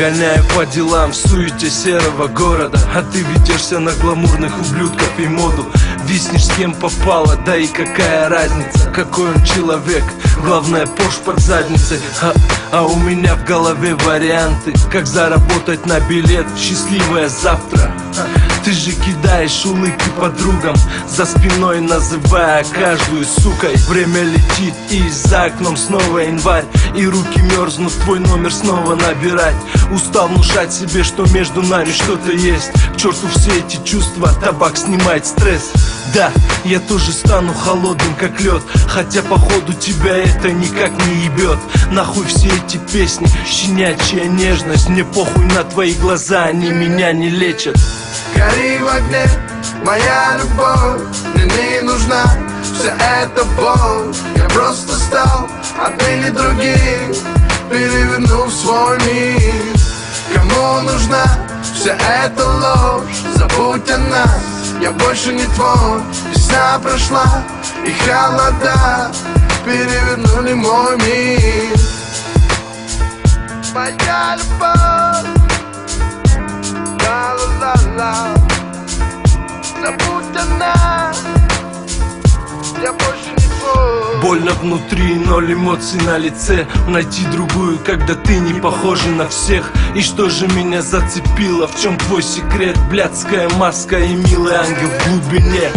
Гоняю по делам в суете серого города. А ты ведешься на гламурных ублюдков и моду. Виснешь с кем попало, да и какая разница Какой он человек, главное пош под задницей. А, а у меня в голове варианты Как заработать на билет. В счастливое завтра ты же кидаешь улыбки подругам За спиной называя каждую сукой. Время летит и за окном снова январь И руки мерзнут твой номер снова набирать. Устал внушать себе, что между нами что-то есть. К черту все эти чувства, табак снимает стресс. Да, я тоже стану холодным как лед Хотя походу тебя это никак не ебет. Нахуй все эти песни, щенячья нежность Мне похуй на твои глаза, они меня не лечат Гори в огне, моя любовь Мне не нужна вся эта боль. Я просто стал отныне другим Перевернув свой мир. Кому нужна вся эта ложь? Забудь о нас, я больше не твой. Весна прошла и холода Перевернули мой мир Больно внутри, ноль эмоций на лице. Найти другую, когда ты не похожа на всех. И что же меня зацепило? В чем твой секрет? Блядская маска и милый ангел в глубине.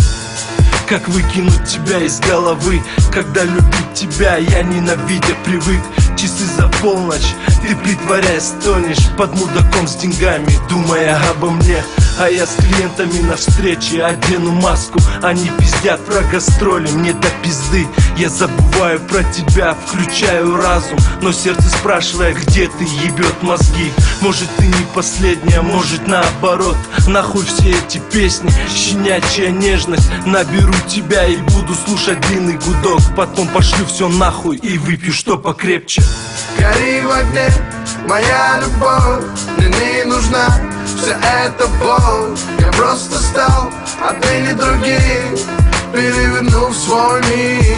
Как выкинуть тебя из головы Когда любить тебя я ненавидя привык? Часы за полночь, ты притворяясь стонешь Под мудаком с деньгами, думая обо мне. А я с клиентами на встрече одену маску Они пиздят про гастроли, мне до пизды Я забываю про тебя, включаю разум Но сердце спрашивает, где ты, ебет мозги. Может ты не последняя, может наоборот. Нахуй все эти песни, щенячья нежность. Наберу тебя и буду слушать длинный гудок. Потом пошлю все нахуй и выпью что покрепче. Гори в огне, моя любовь. Мне не нужна вся эта боль. Я просто стал отныне другим Перевернув свой мир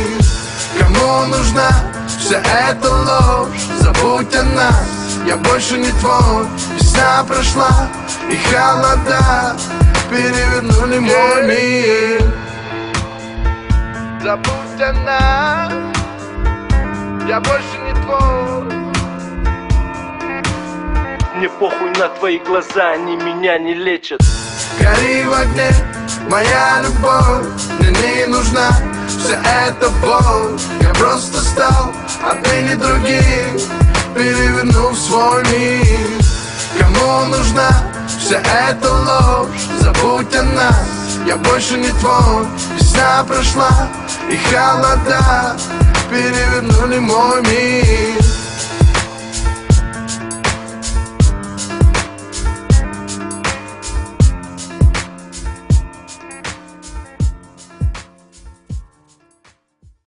Нужна вся эта ложь. Забудь о нас, я больше не твой. Весна прошла и холода Перевернули мой мир. Забудь о нас Я больше не твой. Мне похуй на твои глаза, они меня не лечат Гори в огне, моя любовь Мне не нужна вся эта боль. Я просто стал отныне другим Перевернув свой мир. Кому нужна вся эта ложь? Забудь о нас, я больше не твой. Весна прошла и холода Перевернули мой мир